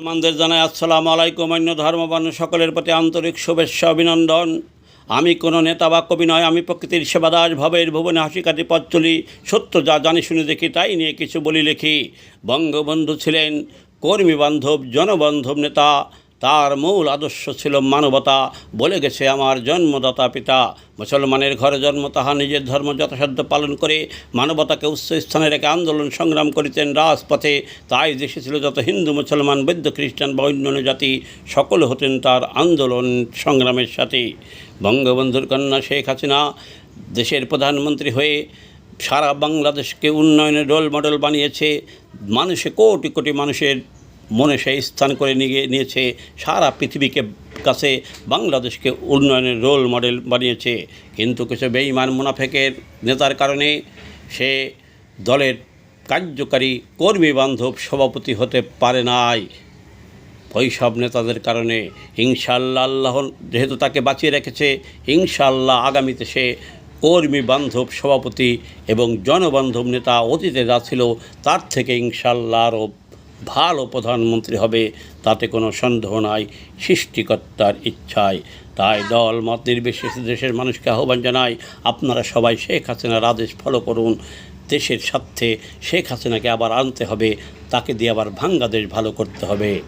মুসলমানদের জানাই আসসালামু আলাইকুম, অন্য ধর্মবর্ণ সকলের প্রতি আন্তরিক শুভেচ্ছা, অভিনন্দন। আমি কোনো নেতা বা কবি নয়, আমি প্রকৃতির সেবাদাস ভবের ভুবনে হাসি কাটি পথ চলি সত্য যা জানি শুনে দেখি তাই নিয়ে কিছু বলি লিখি। বঙ্গবন্ধু ছিলেন কর্মী বান্ধব, জনবান্ধব নেতা তার মূল আদর্শ ছিল মানবতা। বলে গেছে আমার জন্মদাতা পিতা। মুসলমানের ঘরে জন্ম, তাহা নিজের ধর্ম যথাসাধ্য পালন করে মানবতাকে উচ্চ স্থানে রেখে আন্দোলন সংগ্রাম করিতেন রাজপথে। তাই দেশে ছিল যত হিন্দু, মুসলমান, বৌদ্ধ, খ্রিস্টান বা অন্যান্য জাতি, সকলে হতেন তার আন্দোলন সংগ্রামের সাথে। বঙ্গবন্ধুর কন্যা শেখ হাসিনা দেশের প্রধানমন্ত্রী হয়ে সারা বাংলাদেশকে উন্নয়নের রোল মডেল বানিয়েছে। মানুষে কোটি কোটি মানুষের মনে সে স্থান করে নিয়ে নিয়েছে। সারা পৃথিবীকে কাছে বাংলাদেশকে উন্নয়নের রোল মডেল বানিয়েছে। কিন্তু কিছু বেঈমান মুনাফেকের নেতার কারণে সে দলের কার্যকারী কর্মী বান্ধব সভাপতি হতে পারে নাই। ওইসব নেতাদের কারণে ইনশাল্লাহ আল্লাহ যেহেতু তাকে বাঁচিয়ে রেখেছে ইনশাল্লাহ আগামীতে সে কর্মী বান্ধব সভাপতি এবং জনবান্ধব নেতা অতীতে যা ছিল তার থেকে ইনশাল্লাহ আরও ভালো প্রধানমন্ত্রী হবে, তাতে কোনো সন্দেহ নাই। সৃষ্টিকর্তার ইচ্ছায়। তাই দল, মত নির্বিশেষে দেশের মানুষকে আহ্বান জানাই, আপনারা সবাই শেখ হাসিনার আদেশ ফলো করুন। দেশের স্বার্থে শেখ হাসিনাকে আবার আনতে হবে, তাকে দিয়ে আবার ভাঙ্গা দেশ ভালো করতে হবে।